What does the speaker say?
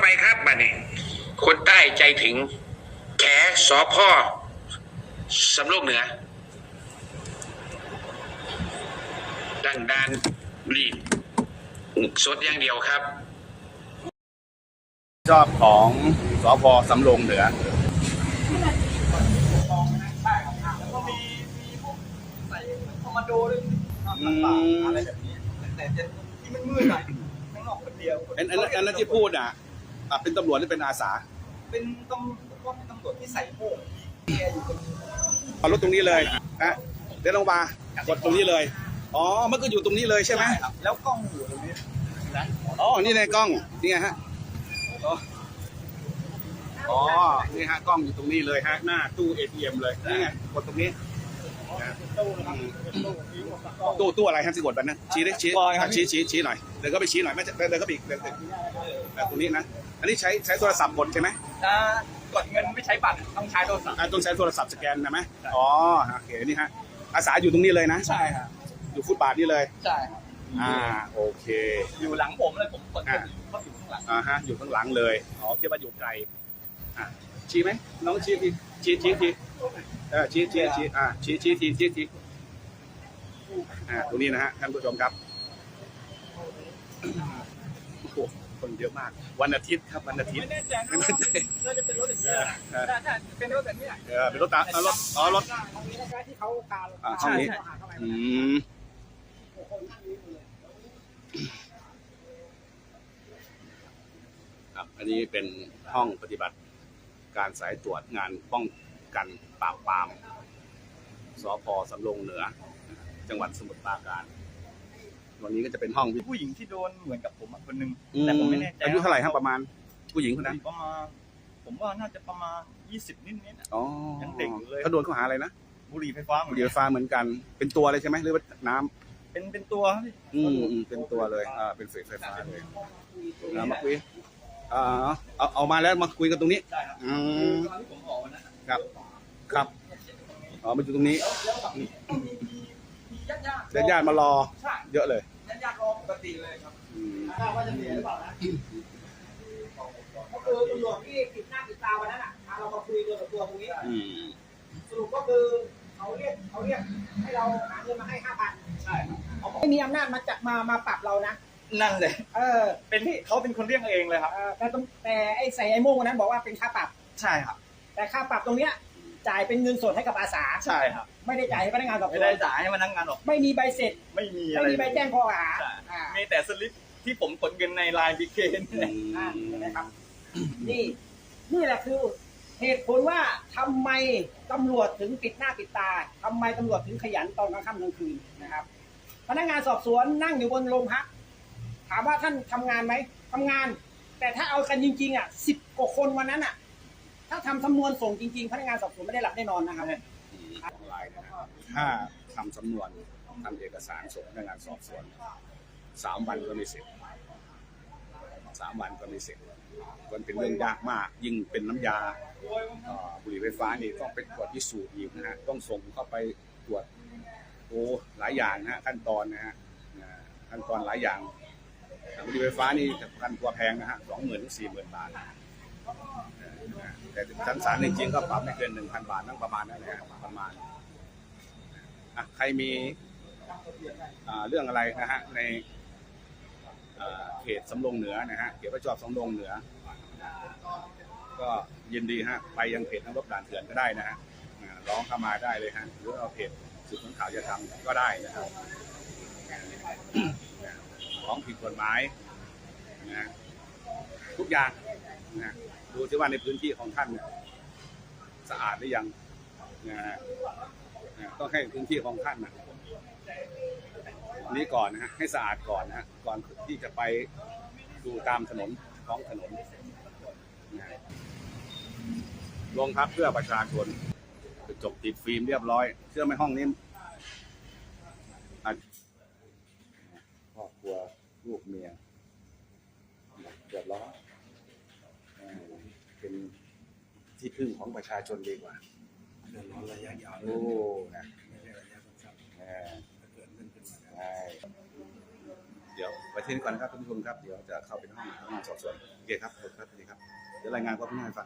ไปครับบัดนี้ คนใต้ใจถึง แขสอพ่อสำโรงเหนือ ดังดานรีบสดอย่างเดียวครับ ชอบของสพสำโรงเหนือแล้วก็มีมีพวกใส่คอมมานโดด้วยอืมอะไรแบบนี้แต่จะที่มันมืดหน่อยข้างนอกคนเดียวคอันอันอันนั้นที่พูดอะ อะเป็นตำรวจหรือเป็นอาสาเป็นตำก็เป็นตำรวจที่ใส่โม่งเกียร์อยู่ตรงนี้เอารถตรงนี้เลยนะเดี๋ยวลงมากดตรงนี้เลย อ๋อมันก็อยู่ตรงนี้เลยใช่ไหมครับแล้วกล้องอยู่ตรงนี้นะอ๋อนี่ในกล้องนี่ไงฮะอ๋ออ๋อนี่ฮะกล้องอยู่ตรงนี้เลยฮะหน้าตู้ ATM เลยนี่ไงกดตรงนี้นะอืม ตู้ตู้อะไรฮะที่กดแบบนั้นชี้ดิชี้อะชี้ชี้ชี้หน่อยเดินก็ไปชี้หน่อยไม่ใช่เดินเดินก็ไปอีกเดินเดินแบบตรงนี้นะอันนี้ใช้ใช้โทรศัพท์กดใช่ไหมถ้ากดเงินไม่ใช้บัตรต้องใช้โทรศัพท์อะต้องใช้โทรศัพท์สแกนนะไหมอ๋อโอเคนี่ฮะอาสาอยู่ตรงนี้เลยนะใช่ครับอยู่ฟุตบาทนี่เลยใช่ครับอ่าโอเค อยู่หลังผมเลยผมกดอ่าเขาอยู่ข้างหลังอ่าฮะอยู่ข้างหลังเลยอ๋อคิดว่าอยู่ไกลอะชี้ไหมน้องชี้ทีชี้ชี้ที เออชี้ชี้ชี้อ่าชี้ชี้ทีชี้ทีอ่าตรงนี้นะฮะท่านผู้ชมครับโอ้โหคนเยอะมาก วันอาทิตย์ครับวันอาทิตย์ไม่แน่ใจนะไม่แน่ใจน่าจะเป็นรถอย่างเอนี้อเออใช่ใช่เป็นรถแบบนี้เออเป็นรถตาเอารถอ๋อรถตรงนี้นะครับที่เขาพาอ่าห้องนี้อืมครับอันนี้เป็นห้องปฏิบัติการสายตรวจงานป้อง กันปราบปรามสพสำโรงเหนือ จังหวัดสมุทรปราการ วันนี้ก็จะเป็นห้องวิผู้หญิงที่โดนเหมือนกับผมอะคนหนึงอืแต่ผมไม่แน่ใจอายุเท่าไหร่ครับประมาณ ผู้หญิงคนนั้นประมาณผมว่าน่าจะประมาณ20นิดนิดๆอะอ๋อยังเด็กอยู่เลยเขาโดนข้อหาอะไรนะบุหรี่ไฟฟ้าเหมืบุอนหรี่กัไฟนฟ้าเหมือนกัน เป็นตัวเลยใช่ไหมหรือว่าน้ำเป็นเป็นตัวครับพี่อืมอืมเป็นตัวเลยอ่าเป็นเศษไฟฟ้าเลยอ่ามาคุยอ่าเอาเอามาแล้วมาคุยกันตรงนี้ใช่ครับอืมตอนที่ผมออกวันนั้นอะครับ ครับอ๋อมาอยู่ตรงนี้มีมีมีญาติญาติญาติญาติๆมารอใช่เยอะเลยญาติญาติรอปกติเลยครับอืมว่าจะเสียหรือเปล่านะก็คือตำรวจที่ติดหน้าติดตาวันนั้นอะพาเรามาคุยตัวต่อตัวตรงนี้อืมสรุปก็คือเขาเรียกเขาเรียกให้เราหาเงินมาให้ห้าพันใช่ครับเขาไม่มีอำนาจมาจัดมามาปรับเรานะนั่นเลยเออ เป็นที่เขาเป็นคนเรียกเองเลยครับเออแต่ตรงแต่ไอ้ใส่ไอ้โม่งวันนั้นบอกว่าเป็นค่าปรับ ใช่ครับ แต่ค่าปรับตรงเนี้ย จ่ายเป็นเงินสดให้กับอาสา ใช่ครับ ไม่ได้จ่ายให้พนักงานสอบสไม่วนได้จ่ายให้พนักงานหรอกไม่มีใบเสร็จ ไม่มีอะไรไม่มีใบแจ้งข้อหาใช่อ่ามีแต่สลิปที่ผมกดเงินในไลน์บีเคนอือ่ามเห็นไหมครับ นี่ นี่แหละคือ เหตุผลว่าทำไมตำรวจถึงปิดหน้าปิดตาทำไมตำรวจถึงขยันตอนกลางค่ำกลางคืนนะครับ พนักงานสอบสวนนั่งอยู่บนโรงพัก ถามว่าท่านทำงานไหมทำงาน แต่ถ้าเอากันจริงๆอะสิบกว่าคนวันนั้นอะ ถ้าทำสำนวนส่งจริงๆ พนักงานสอบสวนไม่ได้หลับได้นอนนะครับของลายนะฮะถ้าทำสำนวนทำเอกสารส่งพนักงานสอบสวนสามวันก็ไม่เสร็จสามวันก็ไม่เสร็จมันเป็นเรื่องยากมาก ยิ่งเป็นน้ำยาเอ่อบุหรี่ไฟฟ้านี่ต้องไปตรวจพิสูจน์อีกนะฮะต้องส่งเข้าไปตรวจโอ้หลายอย่างนะฮะขั้นตอนนะฮะขั้นตอนหลายอย่างบุหรี่ไฟฟ้านี่จะกันตัวแพงนะฮะสองหมื่นถึงสี่หมื่นบาท แต่ชั้นศาลจริงๆก็ปรับไม่เกินหนึ่งพันบาทนั่งประมาณนั้นแหละฮะประมาณอะใครมีเรื่องอะไรนะฮะในเขตสำโรงเหนือนะฮะเขตประจวบสำโรงเหนือ ก็ยินดีฮะไปยังเพจนักรบด่านเถื่อนก็ได้นะฮะร้องเข้ามาได้เลยฮะหรือเอาเพจสืบสวนข่าวจะทำก็ได้นะครับร้องผิดกฎหมายนะทุกอย่าง นะดูที่ว่าในพื้นที่ของท่านเนี่ยสะอาดหรือยังนะฮะต้องให้พื้นที่ของท่านนะนี้ก่อนนะฮะให้สะอาดก่อนนะฮะก่อนที่จะไปดูตามถนนท้องถนนนะฮะลงพักเพื่อประชาชนจบติดฟิล์มเรียบร้อย เชื่อไหมห้องนี้อะครอบครัวลูกเมียเดือดร้อน เป็นที่พึ่งของประชาชนดีกว่าเดือดร้อนระยะยาวโอ้นะไม่ใช่ระยะสั้นเออๆถ้าเกิดขึ้นขึ้นมาใช่เดี๋ยวประชาทีนี้ก่อนนะครับท่านผู้ชมครับ เดี๋ยวจะเข้าไปในห้องพนักงานสอบสวนโอเคครับขอบคุณครับสวัสดีครับเดี๋ยวรายงานความคืบหน้าให้ฟัง